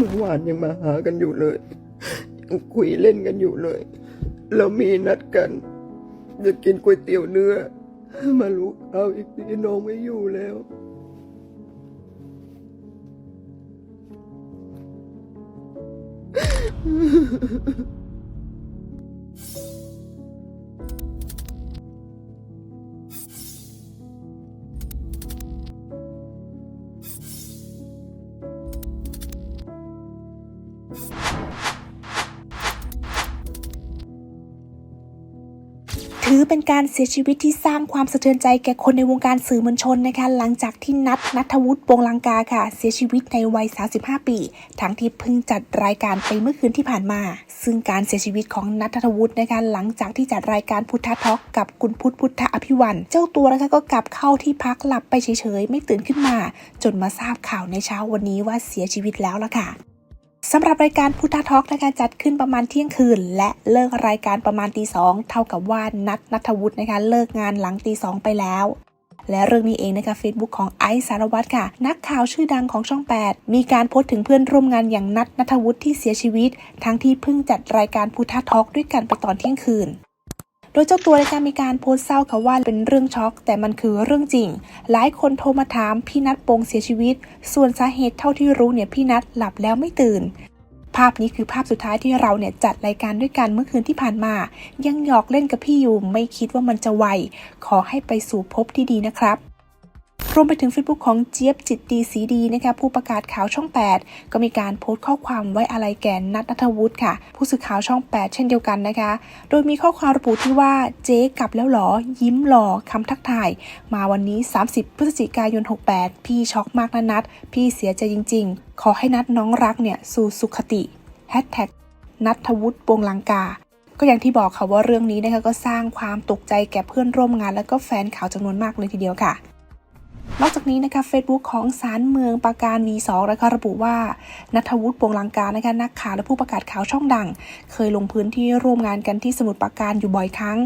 เมื่อวานยังมาหากันอยู่เลย ยังคุยเล่นกันอยู่เลย เรามีนัดกัน จะกินก๋วยเตี๋ยวเนื้อ มารู้เอาอีกทีน้องไม่อยู่แล้ว ถือเป็นการเสียชีวิตที่สร้างความสะเทือนใจแก่คนในวงการสื่อมวลชนนะคะ หลังจากที่นัทนัทวุฒิวงลังกาค่ะ เสียชีวิตในวัย 35 ปี ทั้งที่เพิ่งจัดรายการไปเมื่อคืนที่ผ่านมา ซึ่งการเสียชีวิตของนัทนัทวุฒินะคะ หลังจากที่จัดรายการพุทธทอกกับคุณพุทธพุทธอภิวัน เจ้าตัวนะคะก็กลับเข้าที่พักหลับไปเฉยๆ ไม่ตื่นขึ้นมา จนมาทราบข่าวในเช้าวันนี้ว่าเสียชีวิตแล้วละค่ะ สำหรับรายการพุทธทอกนะคะจัดขึ้นประมาณเที่ยงคืน และเลิกรายการประมาณตีสองเท่ากับว่านัทนัทวุฒินะคะเลิกงานหลังตีสองไปแล้ว และเรื่องนี้เองนะคะ Facebook ของไอซ์สารวัตรค่ะ นักข่าวชื่อดังของช่อง 8 มีการโพสต์ถึงเพื่อนร่วมงานอย่างนัทนัทวุฒิที่เสียชีวิต ทั้งที่เพิ่งจัดรายการพุทธทอกด้วยกันไปตอนเที่ยงคืน โดยเจ้าตัวได้มีการโพสต์เศร้าค่ะว่าเป็นเรื่องช็อก แต่มันคือเรื่องจริง หลายคนโทรมาถามพี่นัทปงเสียชีวิต ส่วนสาเหตุเท่าที่รู้เนี่ยพี่นัทหลับแล้วไม่ตื่น ภาพนี้คือภาพสุดท้ายที่เราเนี่ยจัดรายการด้วยกันเมื่อคืนที่ผ่านมา ยังหยอกเล่นกับพี่อยู่ไม่คิดว่ามันจะไวขอให้ไปสู่พบที่ดีนะครับ รวมไปถึง Facebook ของเจี๊ยบจิตดีสีดีนะคะผู้ประกาศข่าวช่อง 8 ก็มีการโพสต์ข้อความไว้อะไรแก่นัทนัทวุฒิค่ะ ผู้สื่อข่าวช่อง 8 เช่นเดียวกันนะคะ โดยมีข้อความระบุที่ว่าเจ๊กลับแล้วหรอ ยิ้มหล่อคำทักทาย มาวันนี้ 30 พฤศจิกายน 68 พี่ช็อกมากนะนัดพี่เสียใจจริง ๆ ขอให้นัดน้องรักเนี่ยสู่สุขติแฮชแท็กนัทวุฒิวงลังกาก็อย่างที่บอกค่ะว่าเรื่องนี้นะคะก็สร้างความตกใจแก่เพื่อนร่วมงาน และก็แฟนข่าวจำนวนมากเลยทีเดียวค่ะ นอกจากนี้นะคะ Facebook ของสารเมืองปราการ V2 นะคะระบุว่านัทวุฒิปวงลังกานะคะนักข่าวและผู้ประกาศข่าวช่องดัง เคยลงพื้นที่ร่วมงานกันที่สมุทรปราการอยู่บ่อยครั้ง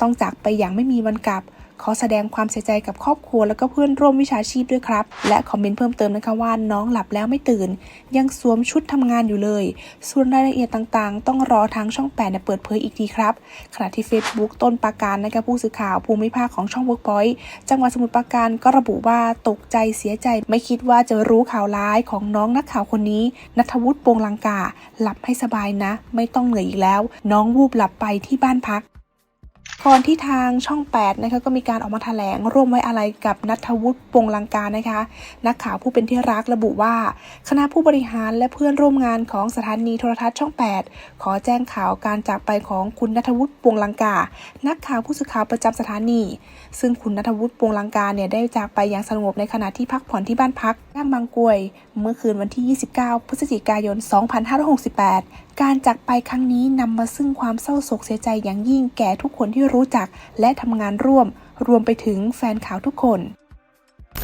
ต้องจากไปอย่างไม่มีวันกลับ ขอแสดงความเสียใจกับครอบครัวและก็เพื่อนร่วมวิชาชีพด้วยครับ และคอมเมนต์เพิ่มเติมนะคะว่าน้องหลับแล้วไม่ตื่น ยังสวมชุดทำงานอยู่เลย ส่วนรายละเอียดต่างๆ ต้องรอทางช่อง8เนี่ยเปิดเผยอีกทีครับขณะที่ Facebook ต้นปราการนะคะผู้สื่อข่าวภูมิภาคของช่อง Workpoint จังหวัดสมุทรปราการก็ระบุว่าตกใจเสียใจไม่คิดว่าจะรู้ข่าวร้ายของน้องนักข่าวคนนี้นัทวุฒิปวงลังกาหลับให้สบายนะ ไม่ต้องเหนื่อยอีกแล้ว น้องวูบหลับไปที่บ้านพัก ก่อนที่ทางช่อง 8 นะคะก็มีการออกมาแถลงร่วมไว้อะไรกับนัทวุฒิวงลังกานะคะ นักข่าวผู้เป็นที่รักระบุว่า คณะผู้บริหารและเพื่อนร่วมงานของสถานีโทรทัศน์ช่อง 8 ขอแจ้งข่าวการจากไปของคุณนัทวุฒิวงลังกา นักข่าวผู้สื่อข่าวประจำสถานี ซึ่งคุณนัทวุฒิวงลังกาเนี่ยได้จากไปอย่างสงบในขณะที่พักผ่อนที่บ้านพักย่านบางกวย เมื่อคืนวันที่ 29 พฤศจิกายน 2568การจากไปครั้งนี้นำมาซึ่งความเศร้าโศกเสียใจอย่างยิ่งแก่ทุกคนที่รู้จักและทำงานร่วม รวมไปถึงแฟนข่าวทุกคน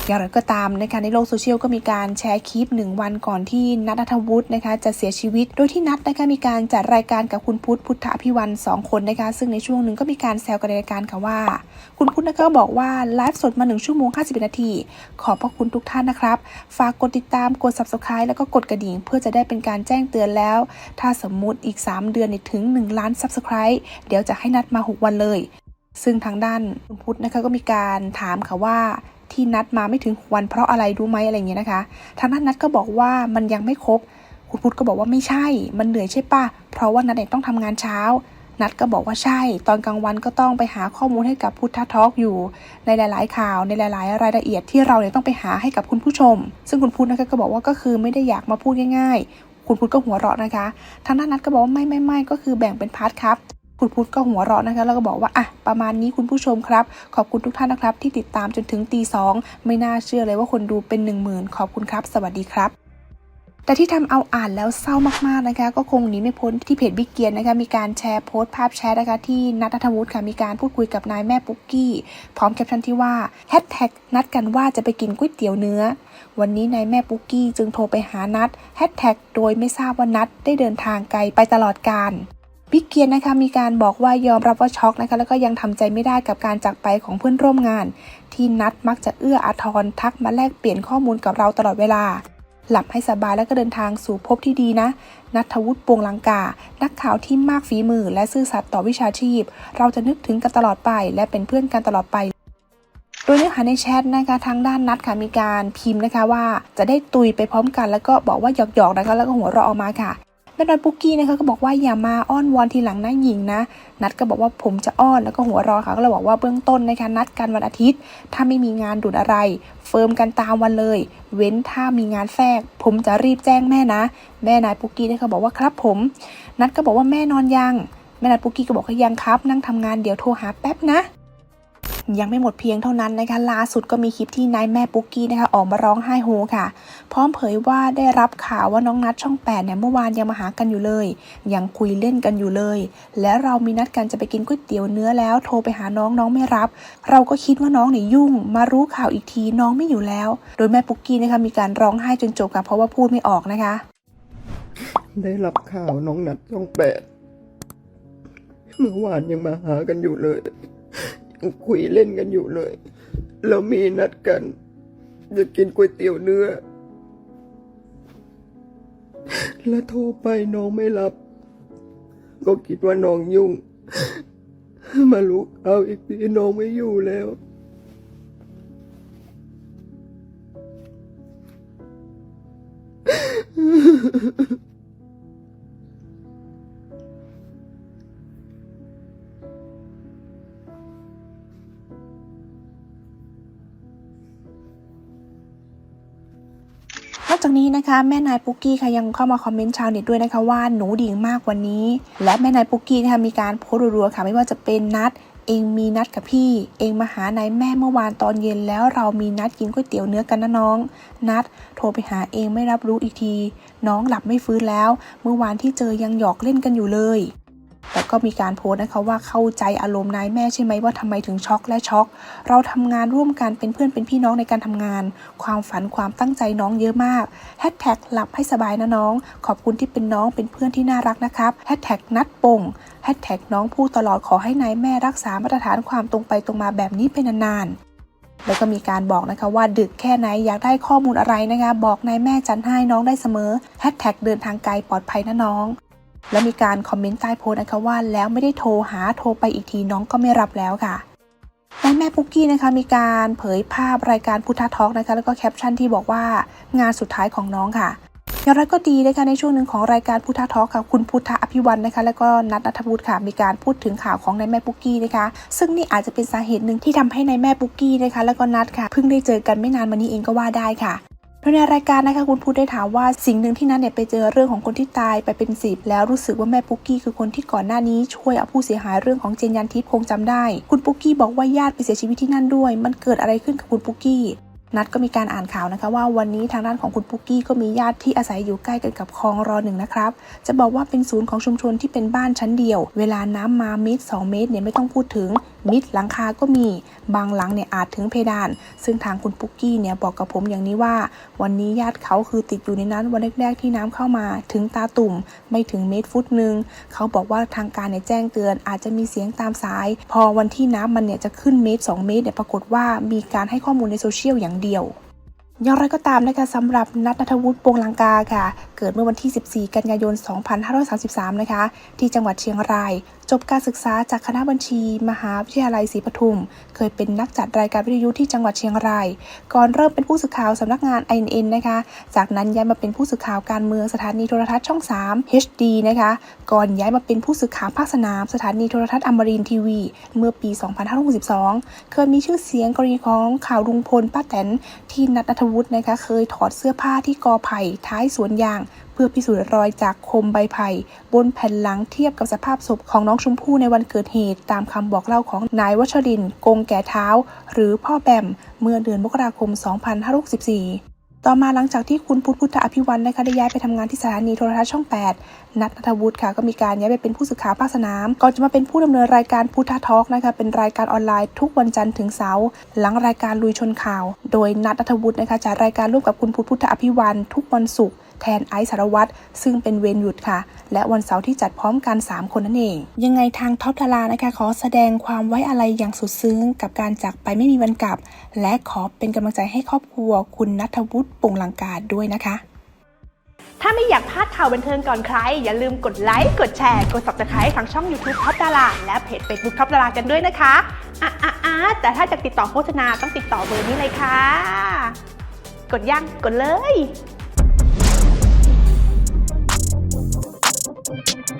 อย่างไรก็ตามนะคะในโลกโซเชียลก็มีการแชร์คลิปหนึ่งวันก่อนที่นัทนัทวุฒินะคะจะเสียชีวิต โดยที่นัทนะคะมีการจัดรายการกับคุณพุทธพุทธอภิวันสองคนนะคะซึ่งในช่วงหนึ่งก็มีการแซวกันในรายการค่ะว่า คุณพุทธนะคะก็บอกว่าไลฟ์สดมา 1 ชั่วโมง51นาที ขอบพระคุณทุกท่านนะครับ ฝากกดติดตามกด subscribe แล้วก็กดกระดิ่ง เพื่อจะได้เป็นการแจ้งเตือนแล้ว ถ้าสมมุติอีก 3 เดือนถึง 1 ล้าน subscribe เดี๋ยวจะให้นัดมา 6 วันเลยซึ่งทางด้านคุณพุทธนะคะก็มีการถามค่ะว่า ที่นัดมาไม่ถึงวันเพราะอะไรรู้ไหมอะไรเงี้ยนะคะ ทางด้านนัดก็บอกว่ามันยังไม่ครบ คุณพุทธก็บอกว่าไม่ใช่ มันเหนื่อยใช่ปะเพราะว่านัดเองต้องทำงานเช้า นัดก็บอกว่าใช่ ตอนกลางวันก็ต้องไปหาข้อมูลให้กับพุทธทอล์กอยู่ ในหลาย ๆ ข่าวในหลาย ๆ รายละเอียดที่เราเนี่ยต้องไปหาให้กับคุณผู้ชม ซึ่งคุณพุทธนะคะก็บอกว่าก็คือไม่ได้อยากมาพูดง่าย ๆ คุณพุทธก็หัวเราะนะคะ ทางด้านนัดก็บอกว่าไม่ไม่ไม่ก็คือแบ่งเป็นพาร์ทครับ คุณพุทธก็หัวเราะนะคะแล้วก็บอกว่าอะประมาณนี้คุณผู้ชมครับ ขอบคุณทุกท่านนะครับ ที่ติดตามจนถึงตีสองไม่น่าเชื่อเลยว่าคนดูเป็น1 0,000 ขอบคุณครับ สวัสดีครับแต่ที่ทำเอาอ่านแล้วเศร้ามากๆนะคะ ก็คงหนีไม่พ้นที่เพจบิ๊กเกียนนะคะมีการแชร์โพสต์ภาพแชทนะคะที่นัทธวุฒิค่ะมีการพูดคุยกับนายแม่ปุ๊กกี้พร้อมแคปชั่นที่ว่าแฮชแท็กนัดกันว่าจะไปกินก๋วยเตี๋ยวเนื้อ วันนี้นายแม่ปุ๊กกี้จึงโทรไปหานัดแฮชแท็กโดยไม่ทราบว่านัดได้เดินทางไกลไปตลอดการ บิ๊กเกียนนะคะมีการบอกว่ายอมรับว่าช็อกนะคะแล้วก็ยังทำใจไม่ได้กับการจากไปของเพื่อนร่วมงาน ที่นัดมักจะเอื้ออาทรทักมาแลกเปลี่ยนข้อมูลกับเราตลอดเวลา หลับให้สบายแล้วก็เดินทางสู่ภพที่ดีนะ นัทวุฒิปวงลังกา นักข่าวที่มากฝีมือ และซื่อสัตย์ต่อวิชาชีพ เราจะนึกถึงกันตลอดไป และเป็นเพื่อนกันตลอดไปโดยเนื้อหาในแชทนะคะทางด้านนัดค่ะมีการพิมพ์นะคะว่าจะได้ตุยไปพร้อมกัน แล้วก็บอกว่าหยอกๆนะคะแล้วก็หัวเราะออกมาค่ะ แม่นอยปุ๊กกี้นะคะก็บอกว่าอย่ามาอ้อนวอนทีหลังนะหญิงนะ นัดก็บอกว่าผมจะอ้อนแล้วก็หัวรอค่ะก็เลยบอกว่าเบื้องต้นนะคะนัดกันวันอาทิตย์ ถ้าไม่มีงานด่วนอะไร เฟิร์มกันตามวันเลย เว้นถ้ามีงานแทรก ผมจะรีบแจ้งแม่นะ แม่นายปุ๊กกี้นะคะบอกว่าครับผม นัดก็บอกว่าแม่นอนยังแม่นายปุ๊กกี้ก็บอกว่ายังครับ นั่งทำงานเดี๋ยวโทรหาแป๊บนะ ยังไม่หมดเพียงเท่านั้นนะคะล่าสุดก็มีคลิปที่นายแม่ปุ๊กกี้นะคะออกมาร้องไห้โฮค่ะ พร้อมเผยว่าได้รับข่าวว่าน้องนัดช่องแปดเนี่ยเมื่อวานยังมาหากันอยู่เลย ยังคุยเล่นกันอยู่เลย และเรามีนัดกันจะไปกินก๋วยเตี๋ยวเนื้อแล้ว โทรไปหาน้องน้องไม่รับ เราก็คิดว่าน้องเนี่ยยุ่ง มารู้ข่าวอีกทีน้องไม่อยู่แล้ว โดยแม่ปุ๊กกี้นะคะมีการร้องไห้จนจบค่ะเพราะว่าพูดไม่ออกนะคะ ได้รับข่าวน้องนัดช่องแปดเมื่อวานยังมาหากันอยู่เลย คุยเล่นกันอยู่เลยเรามีนัดกันจะกินก๋วยเตี๋ยวเนื้อ แล้วโทรไปน้องไม่รับ ก็คิดว่าน้องยุ่ง มาลุกเอาอีกทีน้องไม่อยู่แล้วน อกจากนี้นะคะแม่นายปุ๊กกี้ค่ะยังเข้ามาคอมเมนต์ชาวเน็ตด้วยนะคะว่าหนูดีมากว่านี้ และแม่นายปุ๊กกี้นะคะมีการโพสต์รัวๆค่ะไม่ว่าจะเป็นนัดเองมีนัดกับพี่ เองมาหานายแม่เมื่อวานตอนเย็นแล้วเรามีนัดกินก๋วยเตี๋ยวเนื้อกันนะน้อง นัดโทรไปหาเองไม่รับรู้อีกที น้องหลับไม่ฟื้นแล้ว เมื่อวานที่เจอยังหยอกเล่นกันอยู่เลย แล้วก็มีการโพสต์นะคะว่าเข้าใจอารมณ์นายแม่ใช่ไหมว่าทำไมถึงช็อกและช็อก เราทำงานร่วมกันเป็นเพื่อนเป็นพี่น้องในการทำงาน ความฝันความตั้งใจน้องเยอะมากแฮชแท็กหลับให้สบายนะน้อง ขอบคุณที่เป็นน้องเป็นเพื่อนที่น่ารักนะครับแฮชแท็กนัดปงแฮชแท็กน้องพูดตลอดขอให้นายแม่รักษามาตรฐานความตรงไปตรงมาแบบนี้เป็นนานๆแล้วก็มีการบอกนะคะว่าดึกแค่ไหนอยากได้ข้อมูลอะไรนะคะ บอกนายแม่จันให้น้องได้เสมอแฮชแท็กเดินทางไกลปลอดภัยนะน้อง แล้วมีการคอมเมนต์ใต้โพสต์นะคะว่าแล้วไม่ได้โทรหาโทรไปอีกทีน้องก็ไม่รับแล้วค่ะนายแม่ปุ๊กกี้นะคะมีการเผยภาพรายการพุทธทอกนะคะแล้วก็แคปชั่นที่บอกว่างานสุดท้ายของน้องค่ะอย่างไรก็ดีนะคะในช่วงหนึ่งของรายการพุทธทอกค่ะคุณพุทธอภิวันนะคะ แล้วก็นัทนัทวุฒิค่ะมีการพูดถึงข่าวของนายแม่ปุ๊กกี้นะคะ ซึ่งนี่อาจจะเป็นสาเหตุหนึ่งที่ทำให้นายแม่ปุ๊กกี้นะคะ แล้วก็นัทค่ะเพิ่งได้เจอกันไม่นานมานี้เองก็ว่าได้ค่ะ โดยในรายการนะคะคุณพูดได้ถามว่าสิ่งหนึ่งที่นัทเนี่ยไปเจอเรื่องของคนที่ตายไปเป็นสิบแล้วรู้สึกว่าแม่ปุ๊กกี้คือคนที่ก่อนหน้านี้ช่วยเอาผู้เสียหายเรื่องของเจนยันทิพย์คงจำได้ คุณปุ๊กกี้บอกว่าญาติไปเสียชีวิตที่นั่นด้วย มันเกิดอะไรขึ้นกับคุณปุ๊กกี้นัดก็มีการอ่านข่าวนะคะว่าวันนี้ทางด้านของคุณปุ๊กกี้ก็มีญาติที่อาศัยอยู่ใกล้กันกับคลองรอหนึ่งนะครับ จะบอกว่าเป็นศูนย์ของชุมชนที่เป็นบ้านชั้นเดียว เวลาน้ำมาเมตรสองเมตรเนี่ยไม่ต้องพูดถึง มิดหลังคาก็มีบางหลังเนี่ยอาจถึงเพดาน ซึ่งทางคุณปุ๊กกี้เนี่ยบอกกับผมอย่างนี้ว่า วันนี้ญาติเขาคือติดอยู่ในนั้นวันแรกๆที่น้ำเข้ามา ถึงตาตุ่มไม่ถึงเมตรฟุตหนึ่งเขาบอกว่าทางการเนี่ยแจ้งเตือน อาจจะมีเสียงตามสาย พอวันที่น้ำมันเนี่ยจะขึ้นเมตร 2 เมตรเนี่ยปรากฏว่ามีการให้ข้อมูลในโซเชียลอย่างเดียวอย่างไรก็ตามนะคะสำหรับนัทนัทวุฒิปวงลังกาค่ะ เกิดเมื่อวันที่ 14 กันยายน 2533 นะคะ ที่จังหวัดเชียงราย จบการศึกษาจากคณะบัญชี มหาวิทยาลัยศรีปทุม เคยเป็นนักจัดรายการวิทยุที่จังหวัดเชียงราย ก่อนเริ่มเป็นผู้สื่อข่าวสำนักงาน INN นะคะ จากนั้นย้ายมาเป็นผู้สื่อข่าวการเมืองสถานีโทรทัศน์ช่อง 3 HD นะคะ ก่อนย้ายมาเป็นผู้สื่อข่าวภาคสนาม สถานีโทรทัศน์อมรินทีวี เมื่อปี 2562 เคยมีชื่อเสียงกรณีของข่าวลุงพลป้าแตนที่นัทนัทวุฒินะคะ เคยถอดเสื้อผ้าที่กอไผ่ท้ายสวนยาง พื่อพิสูจน์รอยจากคมใบไผ่บนแผ่นหลังเทียบกับสภาพศพของน้องชมพู่ในวันเกิดเหตุ ตามคำบอกเล่าของนายวัชรินกงแก่เท้า หรือพ่อแบมเมื่อเดือนมกราคม 2564ต่อมาหลังจากที่คุณพุทธพุทธอภิวันนะคะได้ย้ายไปทำงานที่สถานีโทรทัศน์ช่อง 8 นัทนัทวุฒิค่ะก็มีการย้ายไปเป็นผู้สื่อข่าวภาคสนามก่อนจะมาเป็นผู้ดำเนินรายการพุทธทอล์กนะคะเป็นรายการออนไลน์ทุกวันจันทร์ถึงเสาร์หลังรายการลุยชนข่าว โดยนัทนัทวุฒินะคะจัดรายการร่วมกับคุณพุทธพุทธอภิวันทุกวันศุกร์ แทนไอซ์สารวัตรซึ่งเป็นเวรหยุดค่ะ และวันเสาร์ที่จัดพร้อมกัน 3 คนนั่นเอง ยังไงทางท็อปดารานะคะ ขอแสดงความไว้อาลัยอย่างสุดซึ้ง กับการจากไปไม่มีวันกลับ และขอเป็นกำลังใจให้ครอบครัว คุณนัทวุฒิปงลังกาด้วยนะคะ ถ้าไม่อยากพลาดข่าวบันเทิงก่อนใคร อย่าลืมกดไลค์กดแชร์กด subscribe ทางช่อง YouTube ท็อปดาราและเพจ Facebook ท็อปดารากันด้วยนะคะอะอะอะแต่ถ้าจะติดต่อโฆษณาต้องติดต่อเบอร์นี้เลยค่ะ กดยังกดเลย Thank you.